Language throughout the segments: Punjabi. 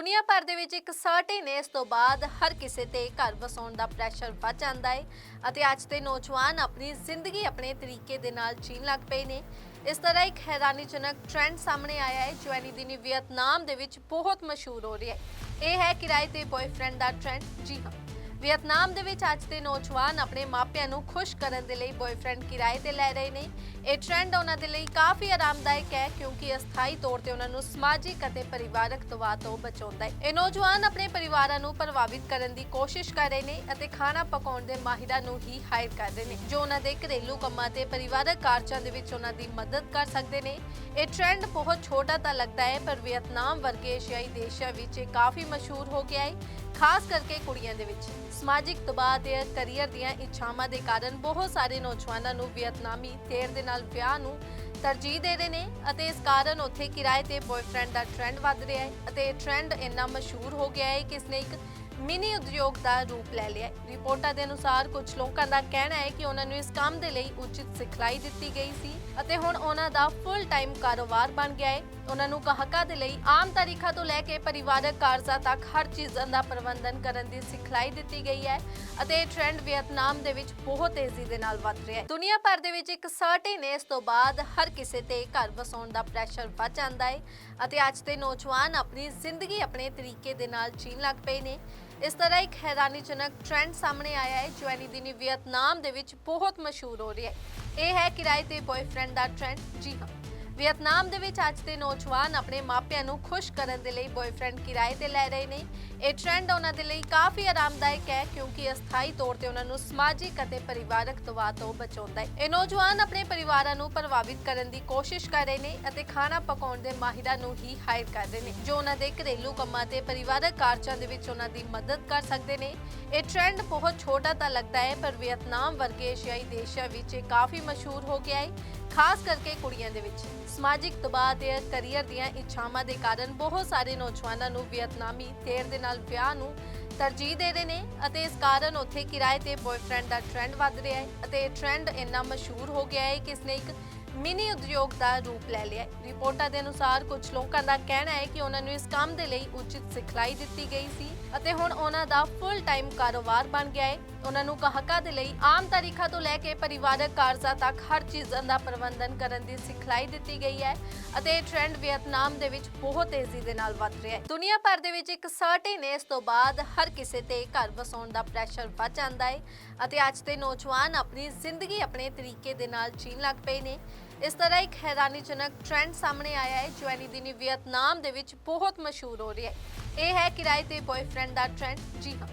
ਦੁਨੀਆ ਭਰ ਦੇ ਵਿੱਚ ਇੱਕ ਸਰਟੇ ਨੇ ਇਸ ਤੋਂ ਬਾਅਦ ਹਰ ਕਿਸੇ ਤੇ ਘਰ ਵਸਾਉਣ ਦਾ ਪ੍ਰੈਸ਼ਰ ਵੱਧ ਜਾਂਦਾ ਹੈ ਅਤੇ ਅੱਜ ਦੇ ਨੌਜਵਾਨ ਆਪਣੀ ਜ਼ਿੰਦਗੀ ਆਪਣੇ ਤਰੀਕੇ ਦੇ ਨਾਲ ਜੀਣ ਲੱਗ ਪਏ ਨੇ। ਇਸ ਤਰ੍ਹਾਂ ਇੱਕ ਹੈਰਾਨੀਜਨਕ ਟ੍ਰੈਂਡ ਸਾਹਮਣੇ ਆਇਆ ਹੈ ਜੋ ਐਨੀ ਦਿਨੀ ਵੀਅਤਨਾਮ ਦੇ ਵਿੱਚ ਬਹੁਤ ਮਸ਼ਹੂਰ ਹੋ ਰਿਹਾ ਹੈ ਇਹ ਹੈ ਕਿਰਾਏ ਤੇ ਬॉयਫ੍ਰੈਂਡ ਦਾ ਟ੍ਰੈਂਡ ਜੀ ਹਾਂ। ਵੀਅਤਨਾਮ ਦੇ ਵਿੱਚ ਅੱਜ ਦੇ ਨੌਜਵਾਨ ਆਪਣੇ ਮਾਪਿਆਂ ਨੂੰ ਖੁਸ਼ ਕਰਨ ਦੇ ਲਈ ਬॉयਫ੍ਰੈਂਡ ਕਿਰਾਏ ਤੇ ਲੈ ਰਹੇ ਨੇ। ਇਹ ਟ੍ਰੈਂਡ ਉਹਨਾਂ ਦੇ ਲਈ ਕਾਫੀ ਆਰਾਮਦਾਇਕ ਹੈ ਕਿਉਂਕਿ ਅਸਥਾਈ ਤੌਰ ਤੇ ਉਹਨਾਂ ਨੂੰ ਸਮਾਜਿਕ ਅਤੇ ਪਰਿਵਾਰਕ ਦਬਾਅ ਤੋਂ ਬਚਾਉਂਦਾ ਹੈ। ਇਹ ਨੌਜਵਾਨ ਆਪਣੇ ਪਰਿਵਾਰਾਂ ਨੂੰ ਪ੍ਰਭਾਵਿਤ ਕਰਨ ਦੀ ਕੋਸ਼ਿਸ਼ ਕਰ ਰਹੇ ਨੇ ਅਤੇ ਖਾਣਾ ਪਕਾਉਣ ਦੇ ਮਾਹਿਰਾਂ ਨੂੰ ਹੀ ਹਾਇਰ ਕਰ ਰਹੇ ਨੇ, ਜੋ ਉਹਨਾਂ ਦੇ ਘਰੇਲੂ ਕੰਮਾਂ ਤੇ ਪਰਿਵਾਰਕ ਕਾਰਜਾਂ ਦੇ ਵਿੱਚ ਉਹਨਾਂ ਦੀ ਮਦਦ ਕਰ ਸਕਦੇ ਨੇ। ਇਹ ਟ੍ਰੈਂਡ ਬਹੁਤ ਛੋਟਾ ਤਾਂ ਲੱਗਦਾ ਹੈ, ਪਰ ਵੀਅਤਨਾਮ ਵਰਗੇ ਏਸ਼ੀਆਈ ਦੇਸ਼ਾਂ ਵਿੱਚ ਇਹ ਕਾਫੀ ਮਸ਼ਹੂਰ ਹੋ ਗਿਆ ਹੈ, ਖਾਸ ਕਰਕੇ ਕੁੜੀਆਂ ਦੇ ਵਿੱਚ। ਸਮਾਜਿਕ ਦਬਾਅ ਤੇ ਕੈਰੀਅਰ ਦੀਆਂ ਇੱਛਾਵਾਂ ਦੇ ਕਾਰਨ ਬਹੁਤ ਸਾਰੇ ਨੌਜਵਾਨਾਂ ਨੂੰ ਵੀਅਤਨਾਮੀ ਦੇਰ ਦੇ ਨਾਲ ਵਿਆਹ ਨੂੰ ਤਰਜੀਹ ਦੇ ਰਹੇ ਨੇ ਅਤੇ ਇਸ ਕਾਰਨ ਉੱਥੇ ਕਿਰਾਏ ਤੇ ਬॉयਫ੍ਰੈਂਡ ਦਾ ਟ੍ਰੈਂਡ ਵੱਧ ਰਿਹਾ ਹੈ ਅਤੇ ਇਹ ਟ੍ਰੈਂਡ ਇੰਨਾ ਮਸ਼ਹੂਰ ਹੋ ਗਿਆ ਹੈ ਕਿ ਇਸਨੇ ਇੱਕ ਮਿਨੀ ਉਦਯੋਗ ਦਾ ਰੂਪ ਲੈ ਲਿਆ ਰਿਪੋਰਟਾਂ ਦੇ ਅਨੁਸਾਰ ਕੁਝ ਲੋਕਾਂ ਦਾ ਕਹਿਣਾ ਹੈ ਕਿ ਉਹਨਾਂ ਨੂੰ ਇਸ ਕੰਮ ਦੇ ਲਈ ਉਚਿਤ ਸਿਖਲਾਈ ਦਿੱਤੀ ਗਈ ਸੀ ਅਤੇ ਹੁਣ ਉਹਨਾਂ ਦਾ ਫੁੱਲ ਟਾਈਮ ਕਾਰੋਬਾਰ ਬਣ ਗਿਆ ਹੈ। ਉਹਨਾਂ ਨੂੰ ਗਾਹਕਾਂ ਦੇ ਲਈ ਆਮ ਤਾਰੀਖਾਂ ਤੋਂ ਲੈ ਕੇ ਪਰਿਵਾਰਕ ਕਾਰਜਾਂ ਤੱਕ ਹਰ ਚੀਜ਼ਾਂ ਦਾ ਪ੍ਰਬੰਧਨ ਕਰਨ ਦੀ ਸਿਖਲਾਈ ਦਿੱਤੀ ਗਈ ਹੈ ਅਤੇ ਇਹ ਟ੍ਰੈਂਡ ਵੀਅਤਨਾਮ ਦੇ ਵਿੱਚ ਬਹੁਤ ਤੇਜ਼ੀ ਦੇ ਨਾਲ ਵੱਧ ਰਿਹਾ ਹੈ। ਦੁਨੀਆ ਭਰ ਦੇ ਵਿੱਚ ਇੱਕ ਸਰਟੇਨ ਇਸ ਤੋਂ ਬਾਅਦ ਹਰ ਕਿਸੇ ਤੇ ਘਰ ਵਸਾਉਣ ਦਾ ਪ੍ਰੈਸ਼ਰ ਵੱਧ ਜਾਂਦਾ ਹੈ ਅਤੇ ਅੱਜ ਦੇ ਨੌਜਵਾਨ ਆਪਣੀ ਜ਼ਿੰਦਗੀ ਆਪਣੇ ਤਰੀਕੇ ਦੇ ਨਾਲ ਜੀਣ ਲੱਗ ਪਏ ਨੇ। ਇਸ ਤਰ੍ਹਾਂ ਇੱਕ ਹੈਰਾਨੀਜਨਕ ਟ੍ਰੈਂਡ ਸਾਹਮਣੇ ਆਇਆ ਹੈ ਜੋ ਐਨੀ ਦਿਨੀ ਵੀਅਤਨਾਮ ਦੇ ਵਿੱਚ ਬਹੁਤ ਮਸ਼ਹੂਰ ਹੋ ਰਿਹਾ ਹੈ। ਇਹ ਹੈ ਕਿਰਾਏ ਤੇ ਬॉयਫ੍ਰੈਂਡ ਦਾ ਟ੍ਰੈਂਡ ਜੀ ਹਾਂ। ਵੀਅਤਨਾਮ ਦੇ ਵਿੱਚ ਅੱਜ ਦੇ ਨੌਜਵਾਨ ਆਪਣੇ ਮਾਪਿਆਂ ਨੂੰ ਖੁਸ਼ ਕਰਨ ਦੇ ਲਈ ਬॉयਫ੍ਰੈਂਡ ਕਿਰਾਏ ਤੇ ਲੈ ਰਹੇ ਨੇ। ਇਹ ਟ੍ਰੈਂਡ ਉਹਨਾਂ ਦੇ ਲਈ ਕਾਫੀ ਆਰਾਮਦਾਇਕ ਹੈ ਕਿਉਂਕਿ ਅਸਥਾਈ ਤੌਰ ਤੇ ਉਹਨਾਂ ਨੂੰ ਸਮਾਜਿਕ ਅਤੇ ਪਰਿਵਾਰਕ ਦਬਾਅ ਤੋਂ ਬਚਾਉਂਦਾ ਹੈ। ਇਹ ਨੌਜਵਾਨ ਆਪਣੇ ਪਰਿਵਾਰਾਂ ਨੂੰ ਪ੍ਰਭਾਵਿਤ ਕਰਨ ਦੀ ਕੋਸ਼ਿਸ਼ ਕਰ ਰਹੇ ਨੇ ਅਤੇ ਖਾਣਾ ਪਕਾਉਣ ਦੇ ਮਾਹਿਰਾਂ ਨੂੰ ਹੀ ਹਾਇਰ ਕਰ ਰਹੇ ਨੇ, ਜੋ ਉਹਨਾਂ ਦੇ ਘਰੇਲੂ ਕੰਮਾਂ ਤੇ ਪਰਿਵਾਰਕ ਕਾਰਜਾਂ ਦੇ ਵਿੱਚ ਉਹਨਾਂ ਦੀ ਮਦਦ ਕਰ ਸਕਦੇ ਨੇ। ਇਹ ਟ੍ਰੈਂਡ ਬਹੁਤ ਛੋਟਾ ਤਾਂ ਲੱਗਦਾ ਹੈ, ਪਰ ਵੀਅਤਨਾਮ ਵਰਗੇ ਏਸ਼ੀਆਈ ਦੇਸ਼ਾਂ ਵਿੱਚ ਇਹ ਕਾਫੀ ਮਸ਼ਹੂਰ ਹੋ ਗਿਆ ਹੈ। ਖਾਸ ਕਰਕੇ ਕੁੜੀਆਂ ਦੇ ਵਿੱਚ। ਸਮਾਜਿਕ ਦਬਾਅ ਤੇ ਕੈਰੀਅਰ ਦੀਆਂ ਇੱਛਾਵਾਂ ਦੇ ਕਾਰਨ ਬਹੁਤ ਸਾਰੇ ਨੌਜਵਾਨਾਂ ਨੂੰ ਵੀਅਤਨਾਮੀ ਦੇਰ ਦੇ ਨਾਲ ਵਿਆਹ ਨੂੰ ਤਰਜੀਹ ਦੇ ਰਹੇ ਨੇ ਅਤੇ ਇਸ ਕਾਰਨ ਉੱਥੇ ਕਿਰਾਏ ਤੇ ਬॉयਫ੍ਰੈਂਡ ਦਾ ਟ੍ਰੈਂਡ ਵੱਧ ਰਿਹਾ ਹੈ ਅਤੇ ਇਹ ਟ੍ਰੈਂਡ ਇੰਨਾ ਮਸ਼ਹੂਰ ਹੋ ਗਿਆ ਹੈ ਕਿ ਇਸਨੇ ਇੱਕ ਮਿਨੀ ਉਦਯੋਗ ਦਾ ਰੂਪ ਲੈ ਲਿਆ ਰਿਪੋਰਟਾਂ ਦੇ ਅਨੁਸਾਰ ਕੁਝ ਲੋਕਾਂ ਦਾ ਕਹਿਣਾ ਹੈ ਕਿ ਉਹਨਾਂ ਨੂੰ ਇਸ ਕੰਮ ਦੇ ਲਈ ਉਚਿਤ ਸਿਖਲਾਈ ਦਿੱਤੀ ਗਈ ਸੀ। ਅਤੇ ਹੁਣ ਉਹਨਾਂ ਦਾ ਫੁੱਲ ਟਾਈਮ ਕਾਰੋਬਾਰ ਬਣ ਗਿਆ ਹੈ। ਉਹਨਾਂ ਨੂੰ ਗਾਹਕਾਂ ਦੇ ਲਈ ਆਮ ਤਾਰੀਖਾਂ ਤੋਂ ਲੈ ਕੇ ਪਰਿਵਾਰਕ ਕਾਰਜਾਂ ਤੱਕ ਹਰ ਚੀਜ਼ਾਂ ਦਾ ਪ੍ਰਬੰਧਨ ਕਰਨ ਦੀ ਸਿਖਲਾਈ ਦਿੱਤੀ ਗਈ ਹੈ ਅਤੇ ਇਹ ਟ੍ਰੈਂਡ ਵੀਅਤਨਾਮ ਦੇ ਵਿੱਚ ਬਹੁਤ ਤੇਜ਼ੀ ਦੇ ਨਾਲ ਵੱਧ ਰਿਹਾ ਹੈ। ਦੁਨੀਆ ਭਰ ਦੇ ਵਿੱਚ ਇੱਕ ਸਰਟੇਨ ਇਸ ਤੋਂ ਬਾਅਦ ਹਰ ਕਿਸੇ ਤੇ ਘਰ ਵਸਾਉਣ ਦਾ ਪ੍ਰੈਸ਼ਰ ਵੱਧ ਜਾਂਦਾ ਹੈ ਅਤੇ ਅੱਜ ਦੇ ਨੌਜਵਾਨ ਆਪਣੀ ਜ਼ਿੰਦਗੀ ਆਪਣੇ ਤਰੀਕੇ ਦੇ ਨਾਲ ਜੀਣ ਲੱਗ ਪਏ ਨੇ। ਇਸ ਤਰ੍ਹਾਂ ਇੱਕ ਹੈਰਾਨੀਜਨਕ ਟ੍ਰੈਂਡ ਸਾਹਮਣੇ ਆਇਆ ਹੈ। ਜੋ ਐਨੀ ਦਿਨੀ ਵੀਅਤਨਾਮ ਦੇ ਵਿੱਚ ਬਹੁਤ ਮਸ਼ਹੂਰ ਹੋ ਰਿਹਾ ਹੈ। ਇਹ ਹੈ ਕਿਰਾਏ ਤੇ ਬॉयਫ੍ਰੈਂਡ ਦਾ ਟ੍ਰੈਂਡ ਜੀ ਹਾਂ।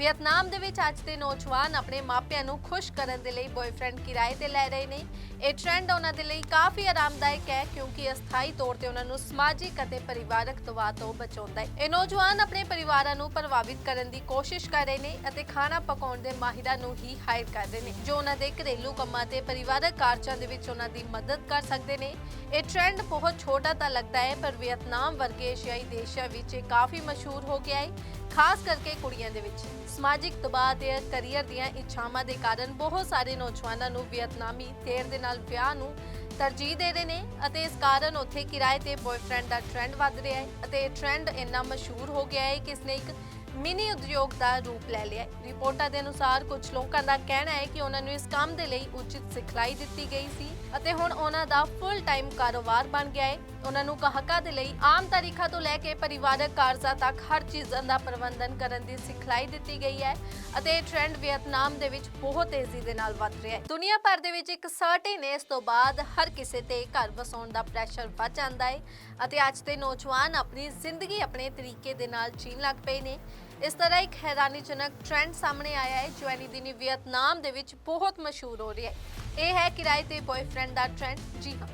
ਵੀਅਤਨਾਮ ਦੇ ਵਿੱਚ ਅੱਜ ਦੇ ਨੌਜਵਾਨ ਆਪਣੇ ਮਾਪਿਆਂ ਨੂੰ ਖੁਸ਼ ਕਰਨ ਦੇ ਲਈ ਬॉयਫ੍ਰੈਂਡ ਕਿਰਾਏ ਤੇ ਲੈ ਰਹੇ ਨੇ। ਇਹ ਟ੍ਰੈਂਡ ਉਹਨਾਂ ਦੇ ਲਈ ਕਾਫੀ ਆਰਾਮਦਾਇਕ ਹੈ ਕਿਉਂਕਿ ਅਸਥਾਈ ਤੌਰ ਤੇ ਉਹਨਾਂ ਨੂੰ ਸਮਾਜਿਕ ਅਤੇ ਪਰਿਵਾਰਕ ਦਬਾਅ ਤੋਂ ਬਚਾਉਂਦਾ ਹੈ। ਇਹ ਨੌਜਵਾਨ ਆਪਣੇ ਪਰਿਵਾਰਾਂ ਨੂੰ ਪ੍ਰਭਾਵਿਤ ਕਰਨ ਦੀ ਕੋਸ਼ਿਸ਼ ਕਰ ਰਹੇ ਨੇ ਅਤੇ ਖਾਣਾ ਪਕਾਉਣ ਦੇ ਮਾਹਿਰਾਂ ਨੂੰ ਹੀ ਹਾਇਰ ਕਰ ਰਹੇ ਨੇ, ਜੋ ਉਹਨਾਂ ਦੇ ਘਰੇਲੂ ਕੰਮਾਂ ਤੇ ਪਰਿਵਾਰਕ ਕਾਰਜਾਂ ਦੇ ਵਿੱਚ ਉਹਨਾਂ ਦੀ ਮਦਦ ਕਰ ਸਕਦੇ ਨੇ। ਇਹ ਟ੍ਰੈਂਡ ਬਹੁਤ ਛੋਟਾ ਤਾਂ ਲੱਗਦਾ ਹੈ, ਪਰ ਵੀਅਤਨਾਮ ਵਰਗੇ ਏਸ਼ੀਆਈ ਦੇਸ਼ਾਂ ਵਿੱਚ ਇਹ ਕਾਫੀ ਮਸ਼ਹੂਰ ਹੋ ਗਿਆ ਹੈ। ਖਾਸ ਕਰਕੇ ਕੁੜੀਆਂ ਦੇ ਵਿੱਚ। ਸਮਾਜਿਕ ਦਬਾਅ ਤੇ ਕੈਰੀਅਰ ਦੀਆਂ ਇੱਛਾਵਾਂ ਦੇ ਕਾਰਨ ਬਹੁਤ ਸਾਰੇ ਨੌਜਵਾਨਾਂ ਨੂੰ ਵੀਅਤਨਾਮੀ ਦੇਰ ਦੇ ਨਾਲ ਵਿਆਹ ਨੂੰ ਤਰਜੀਹ ਦੇ ਰਹੇ ਨੇ ਅਤੇ ਇਸ ਕਾਰਨ ਉੱਥੇ ਕਿਰਾਏ ਤੇ ਬॉयਫ੍ਰੈਂਡ ਦਾ ਟ੍ਰੈਂਡ ਵੱਧ ਰਿਹਾ ਹੈ ਅਤੇ ਇਹ ਟ੍ਰੈਂਡ ਇੰਨਾ ਮਸ਼ਹੂਰ ਹੋ ਗਿਆ ਹੈ ਕਿ ਇਸਨੇ ਇੱਕ ਮਿਨੀ ਉਦਯੋਗ ਦਾ ਰੂਪ ਲੈ ਲਿਆ ਰਿਪੋਰਟਾਂ ਦੇ ਅਨੁਸਾਰ ਕੁਝ ਲੋਕਾਂ ਦਾ ਕਹਿਣਾ ਹੈ ਕਿ ਉਹਨਾਂ ਨੂੰ ਇਸ ਕੰਮ ਦੇ ਲਈ ਉਚਿਤ ਸਿਖਲਾਈ ਦਿੱਤੀ ਗਈ ਸੀ ਅਤੇ ਹੁਣ ਉਹਨਾਂ ਦਾ ਫੁੱਲ ਟਾਈਮ ਕਾਰੋਬਾਰ ਬਣ ਗਿਆ ਹੈ। ਉਹਨਾਂ ਨੂੰ ਗਾਹਕਾਂ ਦੇ ਲਈ ਆਮ ਤਾਰੀਖਾਂ ਤੋਂ ਲੈ ਕੇ ਪਰਿਵਾਰਕ ਕਾਰਜਾਂ ਤੱਕ ਹਰ ਚੀਜ਼ਾਂ ਦਾ ਪ੍ਰਬੰਧਨ ਕਰਨ ਦੀ ਸਿਖਲਾਈ ਦਿੱਤੀ ਗਈ ਹੈ ਅਤੇ ਇਹ ਟ੍ਰੈਂਡ ਵੀਅਤਨਾਮ ਦੇ ਵਿੱਚ ਬਹੁਤ ਤੇਜ਼ੀ ਦੇ ਨਾਲ ਵੱਧ ਰਿਹਾ ਹੈ। ਦੁਨੀਆ ਭਰ ਦੇ ਵਿੱਚ ਇੱਕ ਸਰਟੇਨ ਇਸ ਤੋਂ ਬਾਅਦ ਹਰ ਕਿਸੇ ਤੇ ਘਰ ਵਸਾਉਣ ਦਾ ਪ੍ਰੈਸ਼ਰ ਵੱਧ ਜਾਂਦਾ ਹੈ ਅਤੇ ਅੱਜ ਦੇ ਨੌਜਵਾਨ ਆਪਣੀ ਜ਼ਿੰਦਗੀ ਆਪਣੇ ਤਰੀਕੇ ਦੇ ਨਾਲ ਜੀਣ ਲੱਗ ਪਏ ਨੇ। ਇਸ ਤਰ੍ਹਾਂ ਇੱਕ ਹੈਰਾਨੀਜਨਕ ਟ੍ਰੈਂਡ ਸਾਹਮਣੇ ਆਇਆ ਹੈ ਜੋ ਐਨੀ ਦਿਨੀ ਵੀਅਤਨਾਮ ਦੇ ਵਿੱਚ ਬਹੁਤ ਮਸ਼ਹੂਰ ਹੋ ਰਿਹਾ ਹੈ। ਇਹ ਹੈ ਕਿਰਾਏ ਤੇ ਬॉयਫ੍ਰੈਂਡ ਦਾ ਟ੍ਰੈਂਡ ਜੀ ਹਾਂ।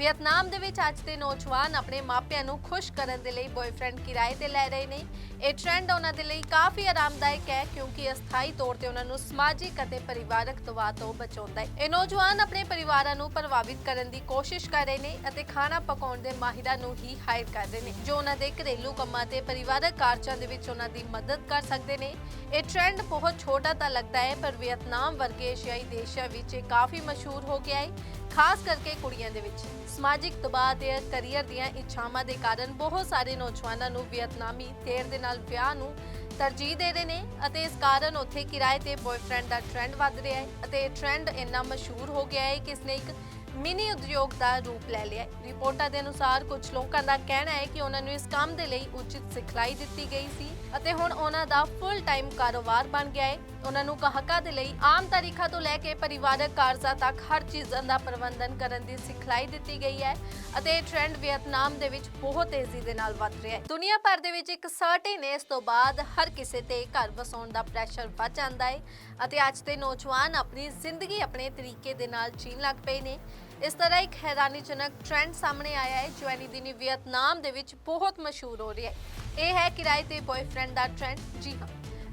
ਵੀਅਤਨਾਮ ਦੇ ਵਿੱਚ ਅੱਜ ਦੇ ਨੌਜਵਾਨ ਆਪਣੇ ਮਾਪਿਆਂ ਨੂੰ ਖੁਸ਼ ਕਰਨ ਦੇ ਲਈ ਬॉयਫ੍ਰੈਂਡ ਕਿਰਾਏ ਤੇ ਲੈ ਰਹੇ ਨੇ। ਇਹ ਟ੍ਰੈਂਡ ਉਹਨਾਂ ਦੇ ਲਈ ਕਾਫੀ ਆਰਾਮਦਾਇਕ ਹੈ ਕਿਉਂਕਿ ਅਸਥਾਈ ਤੌਰ ਤੇ ਉਹਨਾਂ ਨੂੰ ਸਮਾਜਿਕ ਅਤੇ ਪਰਿਵਾਰਕ ਦਬਾਅ ਤੋਂ ਬਚਾਉਂਦਾ ਹੈ। ਇਹ ਨੌਜਵਾਨ ਆਪਣੇ ਪਰਿਵਾਰਾਂ ਨੂੰ ਪ੍ਰਭਾਵਿਤ ਕਰਨ ਦੀ ਕੋਸ਼ਿਸ਼ ਕਰ ਰਹੇ ਨੇ ਅਤੇ ਖਾਣਾ ਪਕਾਉਣ ਦੇ ਮਾਹਿਰਾਂ ਨੂੰ ਹੀ ਹਾਇਰ ਕਰ ਰਹੇ ਨੇ, ਜੋ ਉਹਨਾਂ ਦੇ ਘਰੇਲੂ ਕੰਮਾਂ ਤੇ ਪਰਿਵਾਰਕ ਕਾਰਜਾਂ ਦੇ ਵਿੱਚ ਉਹਨਾਂ ਦੀ ਮਦਦ ਕਰ ਸਕਦੇ ਨੇ। ਇਹ ਟ੍ਰੈਂਡ ਬਹੁਤ ਛੋਟਾ ਤਾਂ ਲੱਗਦਾ ਹੈ, ਪਰ ਵੀਅਤਨਾਮ ਵਰਗੇ ਏਸ਼ੀਆਈ ਦੇਸ਼ਾਂ ਵਿੱਚ ਇਹ ਕਾਫੀ ਮਸ਼ਹੂਰ ਹੋ ਗਿਆ ਹੈ, ਖਾਸ ਕਰਕੇ ਕੁੜੀਆਂ ਦੇ ਵਿੱਚ। ਸਮਾਜਿਕ ਦਬਾਅ ਤੇ ਕੈਰੀਅਰ ਦੀਆਂ ਇੱਛਾਵਾਂ ਦੇ ਕਾਰਨ ਬਹੁਤ ਸਾਰੇ ਨੌਜਵਾਨਾਂ ਨੂੰ ਵੀਅਤਨਾਮੀ ਦੇਰ ਦੇ ਨਾਲ ਵਿਆਹ ਨੂੰ ਤਰਜੀਹ ਦੇ ਰਹੇ ਨੇ ਅਤੇ ਇਸ ਕਾਰਨ ਉੱਥੇ ਕਿਰਾਏ ਤੇ ਬॉयਫ੍ਰੈਂਡ ਦਾ ਟ੍ਰੈਂਡ ਵੱਧ ਰਿਹਾ ਹੈ ਅਤੇ ਇਹ ਟ੍ਰੈਂਡ ਇੰਨਾ ਮਸ਼ਹੂਰ ਹੋ ਗਿਆ ਹੈ ਕਿ ਇਸਨੇ ਇੱਕ ਮਿਨੀ ਉਦਯੋਗ ਦਾ ਰੂਪ ਲੈ ਲਿਆ ਹੈ। ਰਿਪੋਰਟਾਂ ਦੇ ਅਨੁਸਾਰ ਕੁਝ ਲੋਕਾਂ ਦਾ ਕਹਿਣਾ ਹੈ ਕਿ ਉਹਨਾਂ ਨੂੰ ਇਸ ਕੰਮ ਦੇ ਲਈ ਉਚਿਤ ਸਿਖਲਾਈ ਦਿੱਤੀ ਗਈ ਸੀ ਅਤੇ ਹੁਣ ਉਹਨਾਂ ਦਾ ਫੁੱਲ ਟਾਈਮ ਕਾਰੋਬਾਰ ਬਣ ਗਿਆ ਹੈ। ਉਹਨਾਂ ਨੂੰ ਗਾਹਕਾਂ ਦੇ ਲਈ ਆਮ ਤਾਰੀਖਾਂ ਤੋਂ ਲੈ ਕੇ ਪਰਿਵਾਰਕ ਕਾਰਜਾਂ ਤੱਕ ਹਰ ਚੀਜ਼ਾਂ ਦਾ ਪ੍ਰਬੰਧਨ ਕਰਨ ਦੀ ਸਿਖਲਾਈ ਦਿੱਤੀ ਗਈ ਹੈ ਅਤੇ ਇਹ ਟ੍ਰੈਂਡ ਵੀਅਤਨਾਮ ਦੇ ਵਿੱਚ ਬਹੁਤ ਤੇਜ਼ੀ ਦੇ ਨਾਲ ਵੱਧ ਰਿਹਾ ਹੈ। ਦੁਨੀਆ ਭਰ ਦੇ ਵਿੱਚ ਇੱਕ ਸਰਟੇਨ ਇਸ ਤੋਂ ਬਾਅਦ ਹਰ ਕਿਸੇ ਤੇ ਘਰ ਵਸਾਉਣ ਦਾ ਪ੍ਰੈਸ਼ਰ ਵੱਧ ਜਾਂਦਾ ਹੈ ਅਤੇ ਅੱਜ ਦੇ ਨੌਜਵਾਨ ਆਪਣੀ ਜ਼ਿੰਦਗੀ ਆਪਣੇ ਤਰੀਕੇ ਦੇ ਨਾਲ ਜੀਣ ਲੱਗ ਪਏ ਨੇ। ਇਸ ਤਰ੍ਹਾਂ ਇੱਕ ਹੈਰਾਨੀਜਨਕ ਟ੍ਰੈਂਡ ਸਾਹਮਣੇ ਆਇਆ ਹੈ, ਜੋ ਐਨੀ ਦਿਨੀ ਵੀਅਤਨਾਮ ਦੇ ਵਿੱਚ ਬਹੁਤ ਮਸ਼ਹੂਰ ਹੋ ਰਿਹਾ ਹੈ। ਇਹ ਹੈ ਕਿਰਾਏ ਤੇ ਬॉयਫ੍ਰੈਂਡ ਦਾ ਟ੍ਰੈਂਡ ਜੀ ਹਾਂ।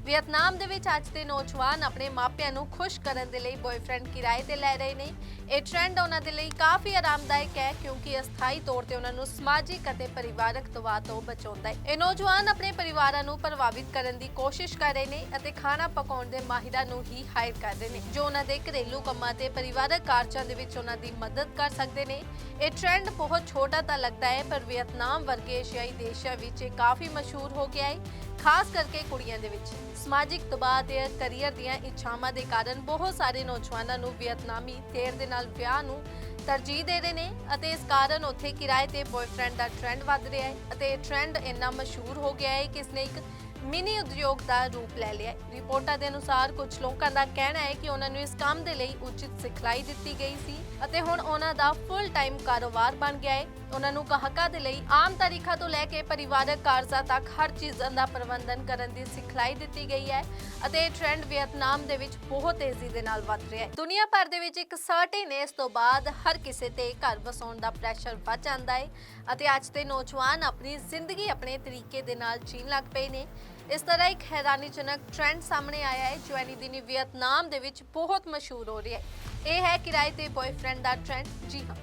ਵੀਅਤਨਾਮ ਦੇ ਵਿੱਚ ਅੱਜ ਦੇ ਨੌਜਵਾਨ ਆਪਣੇ ਮਾਪਿਆਂ ਨੂੰ ਖੁਸ਼ ਕਰਨ ਦੇ ਲਈ ਬॉयਫ੍ਰੈਂਡ ਕਿਰਾਏ ਤੇ ਲੈ ਰਹੇ ਨੇ। ਇਹ ਟ੍ਰੈਂਡ ਉਹਨਾਂ ਦੇ ਲਈ ਕਾਫੀ ਆਰਾਮਦਾਇਕ ਹੈ ਕਿਉਂਕਿ ਅਸਥਾਈ ਤੌਰ ਤੇ ਉਹਨਾਂ ਨੂੰ ਸਮਾਜਿਕ ਅਤੇ ਪਰਿਵਾਰਕ ਦਬਾਅ ਤੋਂ ਬਚਾਉਂਦਾ ਹੈ। ਇਹ ਨੌਜਵਾਨ ਆਪਣੇ ਪਰਿਵਾਰਾਂ ਨੂੰ ਪ੍ਰਭਾਵਿਤ ਕਰਨ ਦੀ ਕੋਸ਼ਿਸ਼ ਕਰ ਰਹੇ ਨੇ ਅਤੇ ਖਾਣਾ ਪਕਾਉਣ ਦੇ ਮਾਹਿਰਾਂ ਨੂੰ ਹੀ ਹਾਇਰ ਕਰਦੇ ਨੇ, ਜੋ ਉਹਨਾਂ ਦੇ ਘਰੇਲੂ ਕੰਮਾਂ ਤੇ ਪਰਿਵਾਰਕ ਕਾਰਜਾਂ ਦੇ ਵਿੱਚ ਉਹਨਾਂ ਦੀ ਮਦਦ ਕਰ ਸਕਦੇ ਨੇ। ਇਹ ਟ੍ਰੈਂਡ ਬਹੁਤ ਛੋਟਾ ਤਾਂ ਲੱਗਦਾ ਹੈ, ਪਰ ਵੀਅਤਨਾਮ ਵਰਗੇ ਏਸ਼ੀਆਈ ਦੇਸ਼ਾਂ ਵਿੱਚ ਇਹ ਕਾਫੀ ਮਸ਼ਹੂਰ ਹੋ ਗਿਆ ਹੈ। ਖਾਸ ਕਰਕੇ ਕੁੜੀਆਂ ਦੇ ਵਿੱਚ। ਸਮਾਜਿਕ ਦਬਾਅ ਤੇ ਕੈਰੀਅਰ ਦੀਆਂ ਇੱਛਾਵਾਂ ਦੇ ਕਾਰਨ ਬਹੁਤ ਸਾਰੇ ਨੌਜਵਾਨਾਂ ਨੂੰ ਵੀਅਤਨਾਮੀ ਦੇਰ ਦੇ ਨਾਲ ਵਿਆਹ ਨੂੰ ਤਰਜੀਹ ਦੇ ਰਹੇ ਨੇ ਅਤੇ ਇਸ ਕਾਰਨ ਉੱਥੇ ਕਿਰਾਏ ਤੇ ਬॉयਫ੍ਰੈਂਡ ਦਾ ਟ੍ਰੈਂਡ ਵੱਧ ਰਿਹਾ ਹੈ ਅਤੇ ਇਹ ਟ੍ਰੈਂਡ ਇੰਨਾ ਮਸ਼ਹੂਰ ਹੋ ਗਿਆ ਹੈ ਕਿ ਇਸਨੇ ਇੱਕ ਮਿਨੀ ਉਦਯੋਗ ਦਾ ਰੂਪ ਲੈ ਲਿਆ ਰਿਪੋਰਟਾਂ ਦੇ ਅਨੁਸਾਰ ਕੁਝ ਲੋਕਾਂ ਦਾ ਕਹਿਣਾ ਹੈ ਕਿ ਉਹਨਾਂ ਨੂੰ ਇਸ ਕੰਮ ਦੇ ਲਈ ਉਚਿਤ ਸਿਖਲਾਈ ਦਿੱਤੀ ਗਈ ਸੀ। ਅਤੇ ਹੁਣ ਉਹਨਾਂ ਦਾ ਫੁੱਲ ਟਾਈਮ ਕਾਰੋਬਾਰ ਬਣ ਗਿਆ ਹੈ। ਉਹਨਾਂ ਨੂੰ ਗਾਹਕਾਂ ਦੇ ਲਈ ਆਮ ਤਾਰੀਖਾਂ ਤੋਂ ਲੈ ਕੇ ਪਰਿਵਾਰਕ ਕਾਰਜਾਂ ਤੱਕ ਹਰ ਚੀਜ਼ਾਂ ਦਾ ਪ੍ਰਬੰਧਨ ਕਰਨ ਦੀ ਸਿਖਲਾਈ ਦਿੱਤੀ ਗਈ ਹੈ ਅਤੇ ਇਹ ਟ੍ਰੈਂਡ ਵੀਅਤਨਾਮ ਦੇ ਵਿੱਚ ਬਹੁਤ ਤੇਜ਼ੀ ਦੇ ਨਾਲ ਵੱਧ ਰਿਹਾ ਹੈ। ਦੁਨੀਆ ਭਰ ਦੇ ਵਿੱਚ ਇੱਕ ਸਰਟੇਨ ਇਸ ਤੋਂ ਬਾਅਦ ਹਰ ਕਿਸੇ ਤੇ ਘਰ ਵਸਾਉਣ ਦਾ ਪ੍ਰੈਸ਼ਰ ਵੱਧ ਜਾਂਦਾ ਹੈ ਅਤੇ ਅੱਜ ਦੇ ਨੌਜਵਾਨ ਆਪਣੀ ਜ਼ਿੰਦਗੀ ਆਪਣੇ ਤਰੀਕੇ ਦੇ ਨਾਲ ਜੀਣ ਲੱਗ ਪਏ ਨੇ। ਇਸ ਤਰ੍ਹਾਂ ਇੱਕ ਹੈਰਾਨੀਜਨਕ ਟ੍ਰੈਂਡ ਸਾਹਮਣੇ ਆਇਆ ਹੈ, ਜੋ ਐਨੀ ਦਿਨੀ ਵੀਅਤਨਾਮ ਦੇ ਵਿੱਚ ਬਹੁਤ ਮਸ਼ਹੂਰ ਹੋ ਰਿਹਾ ਹੈ। ਇਹ ਹੈ ਕਿਰਾਏ ਤੇ ਬॉयਫ੍ਰੈਂਡ ਦਾ ਟ੍ਰੈਂਡ ਜੀ ਹਾਂ।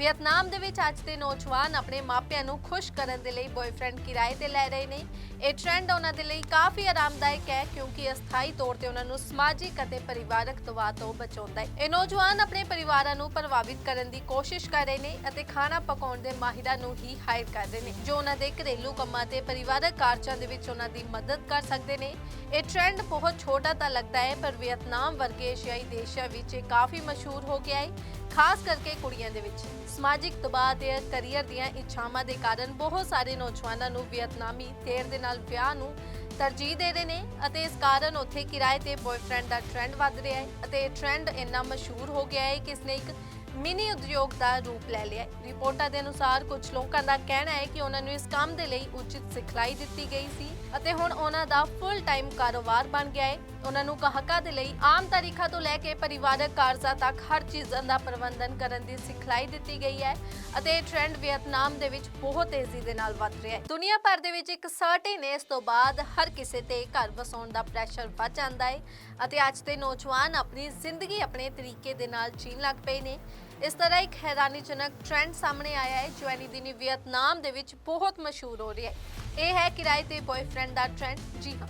ਵੀਅਤਨਾਮ ਦੇ ਵਿੱਚ ਅੱਜ ਦੇ ਨੌਜਵਾਨ ਆਪਣੇ ਮਾਪਿਆਂ ਨੂੰ ਖੁਸ਼ ਕਰਨ ਦੇ ਲਈ ਬॉयਫ੍ਰੈਂਡ ਕਿਰਾਏ ਤੇ ਲੈ ਰਹੇ ਨੇ। ਇਹ ਟ੍ਰੈਂਡ ਉਹਨਾਂ ਦੇ ਲਈ ਕਾਫੀ ਆਰਾਮਦਾਇਕ ਹੈ ਕਿਉਂਕਿ ਅਸਥਾਈ ਤੌਰ ਤੇ ਉਹਨਾਂ ਨੂੰ ਸਮਾਜਿਕ ਅਤੇ ਪਰਿਵਾਰਕ ਦਬਾਅ ਤੋਂ ਬਚਾਉਂਦਾ ਹੈ। ਇਹ ਨੌਜਵਾਨ ਆਪਣੇ ਪਰਿਵਾਰਾਂ ਨੂੰ ਪ੍ਰਭਾਵਿਤ ਕਰਨ ਦੀ ਕੋਸ਼ਿਸ਼ ਕਰ ਰਹੇ ਨੇ ਅਤੇ ਖਾਣਾ ਪਕਾਉਣ ਦੇ ਮਾਹਿਰਾਂ ਨੂੰ ਹੀ ਹਾਇਰ ਕਰ ਰਹੇ ਨੇ, ਜੋ ਉਹਨਾਂ ਦੇ ਘਰੇਲੂ ਕੰਮਾਂ ਤੇ ਪਰਿਵਾਰਕ ਕਾਰਜਾਂ ਦੇ ਵਿੱਚ ਉਹਨਾਂ ਦੀ ਮਦਦ ਕਰ ਸਕਦੇ ਨੇ। ਇਹ ਟ੍ਰੈਂਡ ਬਹੁਤ ਛੋਟਾ ਤਾਂ ਲੱਗਦਾ ਹੈ, ਪਰ ਵੀਅਤਨਾਮ ਵਰਗੇ ਏਸ਼ੀਆਈ ਦੇਸ਼ਾਂ ਵਿੱਚ ਇਹ ਕਾਫੀ ਮਸ਼ਹੂਰ ਹੋ ਗਿਆ ਹੈ। ਖਾਸ ਕਰਕੇ ਕੁੜੀਆਂ ਦੇ ਵਿੱਚ। ਸਮਾਜਿਕ ਦਬਾਅ ਤੇ ਕੈਰੀਅਰ ਦੀਆਂ ਇੱਛਾਵਾਂ ਦੇ ਕਾਰਨ ਬਹੁਤ ਸਾਰੇ ਨੌਜਵਾਨਾਂ ਨੂੰ ਵੀਅਤਨਾਮੀ ਦੇਰ ਦੇ ਨਾਲ ਵਿਆਹ ਨੂੰ ਤਰਜੀਹ ਦੇ ਰਹੇ ਨੇ ਅਤੇ ਇਸ ਕਾਰਨ ਉੱਥੇ ਕਿਰਾਏ ਤੇ ਬॉयਫ੍ਰੈਂਡ ਦਾ ਟ੍ਰੈਂਡ ਵੱਧ ਰਿਹਾ ਹੈ ਅਤੇ ਇਹ ਟ੍ਰੈਂਡ ਇੰਨਾ ਮਸ਼ਹੂਰ ਹੋ ਗਿਆ ਹੈ ਕਿ ਇਸਨੇ ਇੱਕ ਮਿਨੀ ਉਦਯੋਗ ਦਾ ਰੂਪ ਲੈ ਲਿਆ ਰਿਪੋਰਟਾਂ ਦੇ ਅਨੁਸਾਰ ਕੁਝ ਲੋਕਾਂ ਦਾ ਕਹਿਣਾ ਹੈ ਕਿ ਉਹਨਾਂ ਨੂੰ ਇਸ ਕੰਮ ਦੇ ਲਈ ਉਚਿਤ ਸਿਖਲਾਈ ਦਿੱਤੀ ਗਈ ਸੀ। ਅਤੇ ਹੁਣ ਉਹਨਾਂ ਦਾ ਫੁੱਲ ਟਾਈਮ ਕਾਰੋਬਾਰ ਬਣ ਗਿਆ ਹੈ। ਉਹਨਾਂ ਨੂੰ ਗਾਹਕਾਂ ਦੇ ਲਈ ਆਮ ਤਾਰੀਖਾਂ ਤੋਂ ਲੈ ਕੇ ਪਰਿਵਾਰਕ ਕਾਰਜਾਂ ਤੱਕ ਹਰ ਚੀਜ਼ਾਂ ਦਾ ਪ੍ਰਬੰਧਨ ਕਰਨ ਦੀ ਸਿਖਲਾਈ ਦਿੱਤੀ ਗਈ ਹੈ ਅਤੇ ਇਹ ਟ੍ਰੈਂਡ ਵੀਅਤਨਾਮ ਦੇ ਵਿੱਚ ਬਹੁਤ ਤੇਜ਼ੀ ਦੇ ਨਾਲ ਵੱਧ ਰਿਹਾ ਹੈ। ਦੁਨੀਆ ਭਰ ਦੇ ਵਿੱਚ ਇੱਕ ਸਰਟੇਨ ਇਸ ਤੋਂ ਬਾਅਦ ਹਰ ਕਿਸੇ ਤੇ ਘਰ ਵਸਾਉਣ ਦਾ ਪ੍ਰੈਸ਼ਰ ਵੱਧ ਜਾਂਦਾ ਹੈ ਅਤੇ ਅੱਜ ਦੇ ਨੌਜਵਾਨ ਆਪਣੀ ਜ਼ਿੰਦਗੀ ਆਪਣੇ ਤਰੀਕੇ ਦੇ ਨਾਲ ਜੀਣ ਲੱਗ ਪਏ ਨੇ। ਇਸ ਤਰ੍ਹਾਂ ਇੱਕ ਹੈਰਾਨੀਜਨਕ ਟ੍ਰੈਂਡ ਸਾਹਮਣੇ ਆਇਆ ਹੈ, ਜੋ ਐਨੀ ਦਿਨੀ ਵੀਅਤਨਾਮ ਦੇ ਵਿੱਚ ਬਹੁਤ ਮਸ਼ਹੂਰ ਹੋ ਰਿਹਾ ਹੈ। ਇਹ ਹੈ ਕਿਰਾਏ ਤੇ ਬॉयਫ੍ਰੈਂਡ ਦਾ ਟ੍ਰੈਂਡ ਜੀ ਹਾਂ।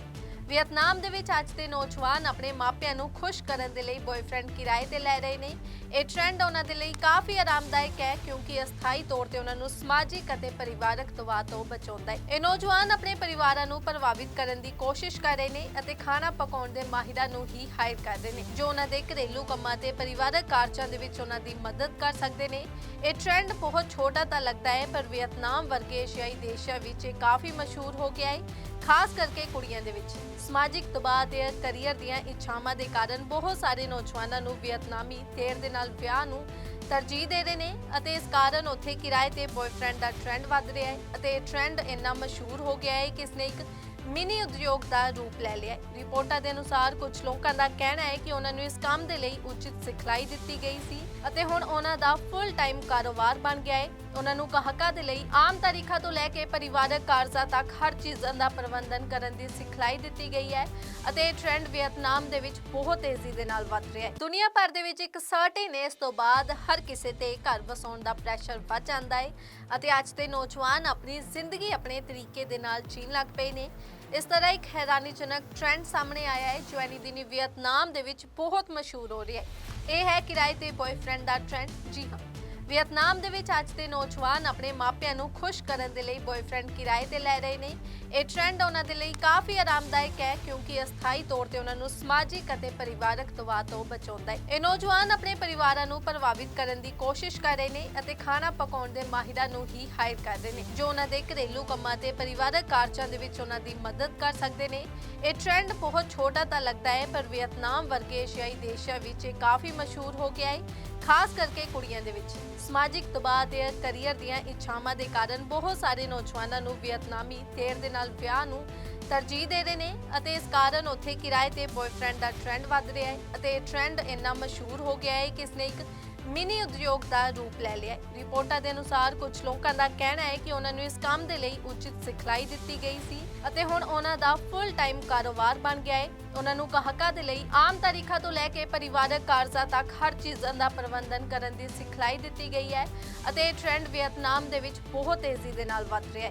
ਵੀਅਤਨਾਮ ਦੇ ਵਿੱਚ ਅੱਜ ਦੇ ਨੌਜਵਾਨ ਆਪਣੇ ਮਾਪਿਆਂ ਨੂੰ ਖੁਸ਼ ਕਰਨ ਦੇ ਲਈ ਬॉयਫ੍ਰੈਂਡ ਕਿਰਾਏ ਤੇ ਲੈ ਰਹੇ ਨੇ। ਇਹ ਟ੍ਰੈਂਡ ਉਹਨਾਂ ਦੇ ਲਈ ਕਾਫੀ ਆਰਾਮਦਾਇਕ ਹੈ ਕਿਉਂਕਿ ਅਸਥਾਈ ਤੌਰ ਤੇ ਉਹਨਾਂ ਨੂੰ ਸਮਾਜਿਕ ਅਤੇ ਪਰਿਵਾਰਕ ਦਬਾਅ ਤੋਂ ਬਚਾਉਂਦਾ ਹੈ। ਇਹ ਨੌਜਵਾਨ ਆਪਣੇ ਪਰਿਵਾਰਾਂ ਨੂੰ ਪ੍ਰਭਾਵਿਤ ਕਰਨ ਦੀ ਕੋਸ਼ਿਸ਼ ਕਰ ਰਹੇ ਨੇ ਅਤੇ ਖਾਣਾ ਪਕਾਉਣ ਦੇ ਮਾਹਿਰਾਂ ਨੂੰ ਹੀ ਹਾਇਰ ਕਰਦੇ ਨੇ, ਜੋ ਉਹਨਾਂ ਦੇ ਘਰੇਲੂ ਕੰਮਾਂ ਤੇ ਪਰਿਵਾਰਕ ਕਾਰਜਾਂ ਦੇ ਵਿੱਚ ਉਹਨਾਂ ਦੀ ਮਦਦ ਕਰ ਸਕਦੇ ਨੇ। ਇਹ ਟ੍ਰੈਂਡ ਬਹੁਤ ਛੋਟਾ ਤਾਂ ਲੱਗਦਾ ਹੈ, ਪਰ ਵੀਅਤਨਾਮ ਵਰਗੇ ਏਸ਼ੀਆਈ ਦੇਸ਼ਾਂ ਵਿੱਚ ਇਹ ਕਾਫੀ ਮਸ਼ਹੂਰ ਹੋ ਗਿਆ ਹੈ। ਖਾਸ ਕਰਕੇ ਕੁੜੀਆਂ ਦੇ ਵਿੱਚ। ਸਮਾਜਿਕ ਦਬਾਅ ਤੇ ਕੈਰੀਅਰ ਦੀਆਂ ਇੱਛਾਵਾਂ ਦੇ ਕਾਰਨ ਬਹੁਤ ਸਾਰੇ ਨੌਜਵਾਨਾਂ ਨੂੰ ਵੀਅਤਨਾਮੀ ਦੇਰ ਦੇ ਨਾਲ ਵਿਆਹ ਨੂੰ ਤਰਜੀਹ ਦੇ ਰਹੇ ਨੇ ਅਤੇ ਇਸ ਕਾਰਨ ਉੱਥੇ ਕਿਰਾਏ ਤੇ ਬॉयਫ੍ਰੈਂਡ ਦਾ ਟ੍ਰੈਂਡ ਵੱਧ ਰਿਹਾ ਹੈ ਅਤੇ ਇਹ ਟ੍ਰੈਂਡ ਇੰਨਾ ਮਸ਼ਹੂਰ ਹੋ ਗਿਆ ਹੈ ਕਿ ਇਸਨੇ ਇੱਕ ਮਿਨੀ ਉਦਯੋਗ ਦਾ ਰੂਪ ਲੈ ਲਿਆ ਰਿਪੋਰਟਾਂ ਦੇ ਅਨੁਸਾਰ ਕੁਝ ਲੋਕਾਂ ਦਾ ਕਹਿਣਾ ਹੈ ਕਿ ਉਹਨਾਂ ਨੂੰ ਇਸ ਕੰਮ ਦੇ ਲਈ ਉਚਿਤ ਸਿਖਲਾਈ ਦਿੱਤੀ ਗਈ ਸੀ ਅਤੇ ਹੁਣ ਉਹਨਾਂ ਦਾ ਫੁੱਲ ਟਾਈਮ ਕਾਰੋਬਾਰ ਬਣ ਗਿਆ ਹੈ। ਉਹਨਾਂ ਨੂੰ ਗਾਹਕਾਂ ਦੇ ਲਈ ਆਮ ਤਾਰੀਖਾਂ ਤੋਂ ਲੈ ਕੇ ਪਰਿਵਾਰਕ ਕਾਰਜਾਂ ਤੱਕ ਹਰ ਚੀਜ਼ਾਂ ਦਾ ਪ੍ਰਬੰਧਨ ਕਰਨ ਦੀ ਸਿਖਲਾਈ ਦਿੱਤੀ ਗਈ ਹੈ ਅਤੇ ਇਹ ਟ੍ਰੈਂਡ ਵੀਅਤਨਾਮ ਦੇ ਵਿੱਚ ਬਹੁਤ ਤੇਜ਼ੀ ਦੇ ਨਾਲ ਵੱਧ ਰਿਹਾ ਹੈ। ਦੁਨੀਆ ਭਰ ਦੇ ਵਿੱਚ ਇੱਕ ਸਰਟੇਨ ਇਸ ਤੋਂ ਬਾਅਦ ਹਰ ਕਿਸੇ ਤੇ ਘਰ ਵਸਾਉਣ ਦਾ ਪ੍ਰੈਸ਼ਰ ਵੱਧ ਜਾਂਦਾ ਹੈ ਅਤੇ ਅੱਜ ਦੇ ਨੌਜਵਾਨ ਆਪਣੀ ਜ਼ਿੰਦਗੀ ਆਪਣੇ ਤਰੀਕੇ ਦੇ ਨਾਲ ਜੀਣ ਲੱਗ ਪਏ ਨੇ। ਇਸ ਤਰ੍ਹਾਂ ਇੱਕ ਹੈਰਾਨੀਜਨਕ ਟ੍ਰੈਂਡ ਸਾਹਮਣੇ ਆਇਆ ਹੈ, ਜੋ ਐਨੀ ਦਿਨੀ ਵੀਅਤਨਾਮ ਦੇ ਵਿੱਚ ਬਹੁਤ ਮਸ਼ਹੂਰ ਹੋ ਰਿਹਾ ਹੈ। ਇਹ ਹੈ ਕਿਰਾਏ ਤੇ ਬॉयਫ੍ਰੈਂਡ ਦਾ ਟ੍ਰੈਂਡ ਜੀ ਹਾਂ। ਵੀਅਤਨਾਮ ਦੇ ਵਿੱਚ ਅੱਜ ਦੇ ਨੌਜਵਾਨ ਆਪਣੇ ਮਾਪਿਆਂ ਨੂੰ ਖੁਸ਼ ਕਰਨ ਦੇ ਲਈ ਬॉयਫ੍ਰੈਂਡ ਕਿਰਾਏ ਤੇ ਲੈ ਰਹੇ ਨੇ। ਇਹ ਟ੍ਰੈਂਡ ਉਹਨਾਂ ਦੇ ਲਈ ਕਾਫੀ ਆਰਾਮਦਾਇਕ ਹੈ ਕਿਉਂਕਿ ਅਸਥਾਈ ਤੌਰ ਤੇ ਉਹਨਾਂ ਨੂੰ ਸਮਾਜਿਕ ਅਤੇ ਪਰਿਵਾਰਕ ਦਬਾਅ ਤੋਂ ਬਚਾਉਂਦਾ ਹੈ। ਇਹ ਨੌਜਵਾਨ ਆਪਣੇ ਪਰਿਵਾਰਾਂ ਨੂੰ ਪ੍ਰਭਾਵਿਤ ਕਰਨ ਦੀ ਕੋਸ਼ਿਸ਼ ਕਰ ਰਹੇ ਨੇ ਅਤੇ ਖਾਣਾ ਪਕਾਉਣ ਦੇ ਮਾਹਿਰਾਂ ਨੂੰ ਹੀ ਹਾਇਰ ਕਰਦੇ ਨੇ, ਜੋ ਉਹਨਾਂ ਦੇ ਘਰੇਲੂ ਕੰਮਾਂ ਤੇ ਪਰਿਵਾਰਕ ਕਾਰਜਾਂ ਦੇ ਵਿੱਚ ਉਹਨਾਂ ਦੀ ਮਦਦ ਕਰ ਸਕਦੇ ਨੇ। ਇਹ ਟ੍ਰੈਂਡ ਬਹੁਤ ਛੋਟਾ ਤਾਂ ਲੱਗਦਾ ਹੈ, ਪਰ ਵੀਅਤਨਾਮ ਵਰਗੇ ਏਸ਼ੀਆਈ ਦੇਸ਼ਾਂ ਵਿੱਚ ਇਹ ਕਾਫੀ ਮਸ਼ਹੂਰ ਹੋ ਗਿਆ ਹੈ, ਖਾਸ ਕਰਕੇ ਕੁੜੀਆਂ ਦੇ ਵਿੱਚ। ਸਮਾਜਿਕ ਦਬਾਅ ਤੇ ਕੈਰੀਅਰ ਦੀਆਂ ਇੱਛਾਵਾਂ ਦੇ ਕਾਰਨ ਬਹੁਤ ਸਾਰੇ ਨੌਜਵਾਨਾਂ ਨੂੰ ਵੀਅਤਨਾਮੀ ਦੇਰ ਦੇ ਨਾਲ ਵਿਆਹ ਨੂੰ ਤਰਜੀਹ ਦੇ ਰਹੇ ਨੇ ਅਤੇ ਇਸ ਕਾਰਨ ਉੱਥੇ ਕਿਰਾਏ ਤੇ ਬॉयਫ੍ਰੈਂਡ ਦਾ ਟ੍ਰੈਂਡ ਵੱਧ ਰਿਹਾ ਹੈ ਅਤੇ ਇਹ ਟ੍ਰੈਂਡ ਇੰਨਾ ਮਸ਼ਹੂਰ ਹੋ ਗਿਆ ਹੈ ਕਿ ਇਸਨੇ ਇੱਕ ਮਿਨੀ ਉਦਯੋਗ ਦਾ ਰੂਪ ਲੈ ਲਿਆ ਹੈ। ਰਿਪੋਰਟਾਂ ਦੇ ਅਨੁਸਾਰ ਕੁਝ ਲੋਕਾਂ ਦਾ ਕਹਿਣਾ ਹੈ ਕਿ ਉਹਨਾਂ ਨੂੰ ਇਸ ਕੰਮ ਦੇ ਲਈ ਉਚਿਤ ਸਿਖਲਾਈ ਦਿੱਤੀ ਗਈ ਸੀ ਅਤੇ ਹੁਣ ਉਹਨਾਂ ਦਾ ਫੁੱਲ ਟਾਈਮ ਕਾਰੋਬਾਰ ਬਣ ਗਿਆ ਹੈ। ਉਹਨਾਂ ਨੂੰ ਗਾਹਕਾਂ ਦੇ ਲਈ ਆਮ ਤਾਰੀਖਾਂ ਤੋਂ ਲੈ ਕੇ ਪਰਿਵਾਰਕ ਕਾਰਜਾਂ ਤੱਕ ਹਰ ਚੀਜ਼ਾਂ ਦਾ ਪ੍ਰਬੰਧਨ ਕਰਨ ਦੀ ਸਿਖਲਾਈ ਦਿੱਤੀ ਗਈ ਹੈ ਅਤੇ ਇਹ ਟ੍ਰੈਂਡ ਵੀਅਤਨਾਮ ਦੇ ਵਿੱਚ ਬਹੁਤ ਤੇਜ਼ੀ ਦੇ ਨਾਲ ਵੱਧ ਰਿਹਾ ਹੈ।